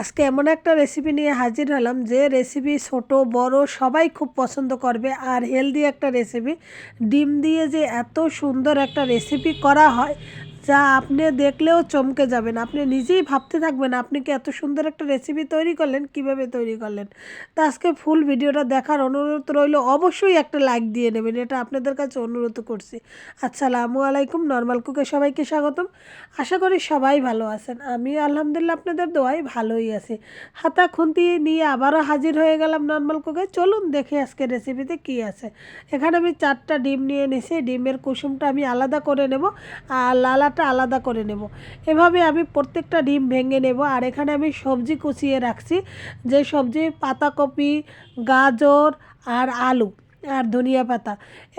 আজকে এমন একটা রেসিপি নিয়ে হাজির হলাম যে রেসিপি ছোট, বড়, সবাই খুব পছন্দ করবে। আর হেলদি একটা রেসিপি ডিম দিয়ে যে এত সুন্দর একটা রেসিপি করা হয় যা আপনি দেখলেও চমকে যাবেন। আপনি নিজেই ভাবতে থাকবেন, আপনি কি এত সুন্দর একটা রেসিপি তৈরি করলেন, কীভাবে তৈরি করলেন? তা আজকে ফুল ভিডিওটা দেখার অনুরোধ রইল, অবশ্যই একটা লাইক দিয়ে নেবেন, এটা আপনাদের কাছে অনুরোধ করছি। আসসালামু আলাইকুম নর্মাল কুকে সবাইকে স্বাগতম। আশা করি সবাই ভালো আছেন। আমি আলহামদুলিল্লাহ আপনাদের দোয়াই ভালোই আছি। হাতা খুন্তি নিয়ে আবারও হাজির হয়ে গেলাম নর্মাল কুকে চলুন দেখি আজকে রেসিপিতে কি আছে। এখানে আমি চারটা ডিম নিয়ে নিছি, ডিমের কুসুমটা আমি আলাদা করে নেব। আর লালাটা আলাদা করে নেব। এভাবে আমি প্রত্যেকটা ডিম ভেঙে নেব আর এখানে আমি সবজি কুচিয়ে রাখছি। যে সবজি, পাতাকপি, গাজর আর আলু। আর ধনিয়া পাতা।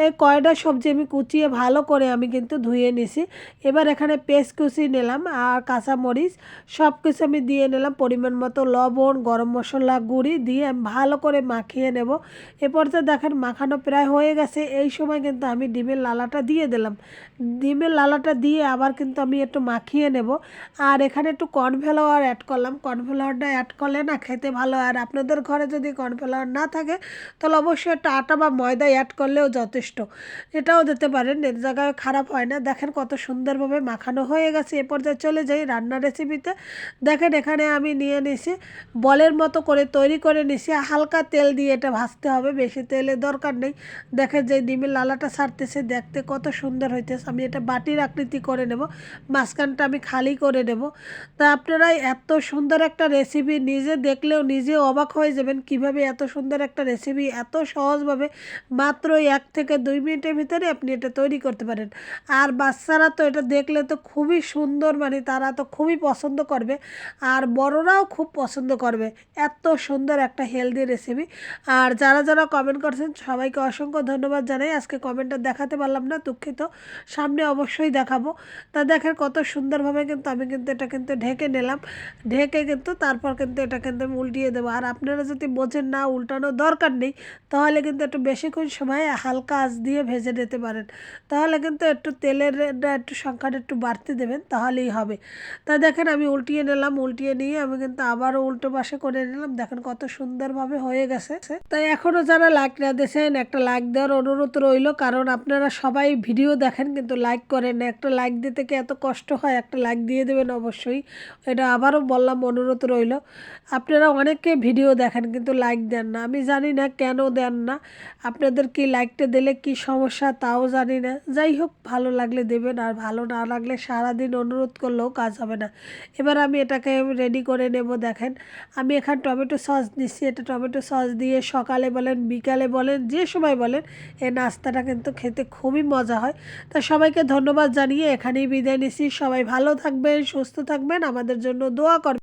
এই কয়টা সবজি আমি কুচিয়ে ভালো করে আমি কিন্তু ধুয়ে নিছি। এবার এখানে পেস্ট কুচি নিলাম আর কাঁচামরিচ সব কিছু আমি দিয়ে নিলাম পরিমাণ মতো লবণ, গরম মশলা, গুঁড়ি দিয়ে আমি ভালো করে মাখিয়ে নেব। এরপর যে দেখেন মাখানো প্রায় হয়ে গেছে। এই সময় কিন্তু আমি ডিমের লালাটা দিয়ে দিলাম। ডিমের লালাটা দিয়ে আবার কিন্তু আমি একটু মাখিয়ে নেব। আর এখানে একটু কর্নফ্লাওয়ার অ্যাড করলাম। কর্নফ্লাওয়ারটা অ্যাড করলে না খেতে ভালো আর আপনাদের ঘরে যদি কর্নফ্লাওয়ার না থাকে, তাহলে অবশ্যই একটা আটা বা ময়দা অ্যাড করলেও যথেষ্ট। এটাও দিতে পারেন, এর জায়গায় খারাপ হয় না। দেখেন কত সুন্দরভাবে মাখানো হয়ে গেছে। এ পর্যায়ে চলে যাই রান্নার রেসিপিতে দেখেন এখানে আমি নিয়ে নিছি, বলের মতো করে তৈরি করে নিছি। হালকা তেল দিয়ে এটা ভাজতে হবে, বেশি তেলের দরকার নেই। দেখেন যে ডিমের লালাটা ছাড়তেছে, দেখতে কত সুন্দর হইতেছে। আমি এটা বাটির আকৃতি করে নেব, মাঝখানটা আমি খালি করে নেব। তা আপনারা এত সুন্দর একটা রেসিপি নিজে দেখলেও নিজে অবাক হয়ে যাবেন, কীভাবে এত সুন্দর একটা রেসিপি এত সহজভাবে মাত্র এক থেকে দুই মিনিটের ভিতরে আপনি এটা তৈরি করতে পারেন। আর বাচ্চারা তো এটা দেখলে তো খুবই সুন্দর মানে তারা তো খুবই পছন্দ করবে আর বড়রাও খুব পছন্দ করবে। এত সুন্দর একটা হেলদি রেসিপি আর যারা যারা কমেন্ট করছেন, সবাইকে অসংখ্য ধন্যবাদ জানাই। আজকে কমেন্টটা দেখাতে পারলাম না, দুঃখিত। সামনে অবশ্যই দেখাবো। তা দেখেন কত সুন্দরভাবে কিন্তু আমি কিন্তু এটা কিন্তু ঢেকে নিলাম। ঢেকে কিন্তু তারপর কিন্তু এটা কিন্তু আমি উল্টিয়ে দেবো। আর আপনারা যদি বোঝেন না, উল্টানোর দরকার নেই, তাহলে কিন্তু একটু বেশিক্ষণ সময় হালকা আঁচ দিয়ে ভেজে নিতে পারেন। তাহলে কিন্তু একটু তেলের একটু সংখ্যাটা একটু বাড়তে দেবেন, তাহলেই হবে। তা দেখেন আমি উল্টিয়ে নিলাম, উল্টিয়ে নিয়ে আমি কিন্তু আবারও উল্টো পাশে করে নিলাম। দেখেন কত সুন্দরভাবে হয়ে গেছে। তাই এখনও যারা লাইক না দিয়েছেন, একটা লাইক দেওয়ার অনুরোধ রইল। কারণ আপনারা সবাই ভিডিও দেখেন, কিন্তু লাইক করেন একটা লাইক দিতে কি এত কষ্ট হয়? একটা লাইক দিয়ে দেবেন অবশ্যই। এটা আবারও বললাম, অনুরোধ রইল। আপনারা অনেকে ভিডিও দেখেন, কিন্তু লাইক দেন না। আমি জানি না কেন দেন না। আপনাদের কি লাইকটা দিলে কি সমস্যা? তাও জানি না। যাই হোক, ভালো লাগলে দেবেন আর ভালো না লাগলে সারাদিন অনুরোধ করলেও কাজ হবে না। এবার আমি এটাকে রেডি করে নেব, দেখেন। আমি এখানে টমেটো সস দিচ্ছি এটা টমেটো সস দিয়ে সকালে বলেন, বিকালে বলেন, যে সময় বলেন, এই নাস্তাটা কিন্তু খেতে খুবই মজা হয়। তা সবাইকে ধন্যবাদ জানিয়ে এখানেই বিদায় নিচ্ছি। সবাই ভালো থাকবেন, সুস্থ থাকবেন। আমাদের জন্য দোয়া করবেন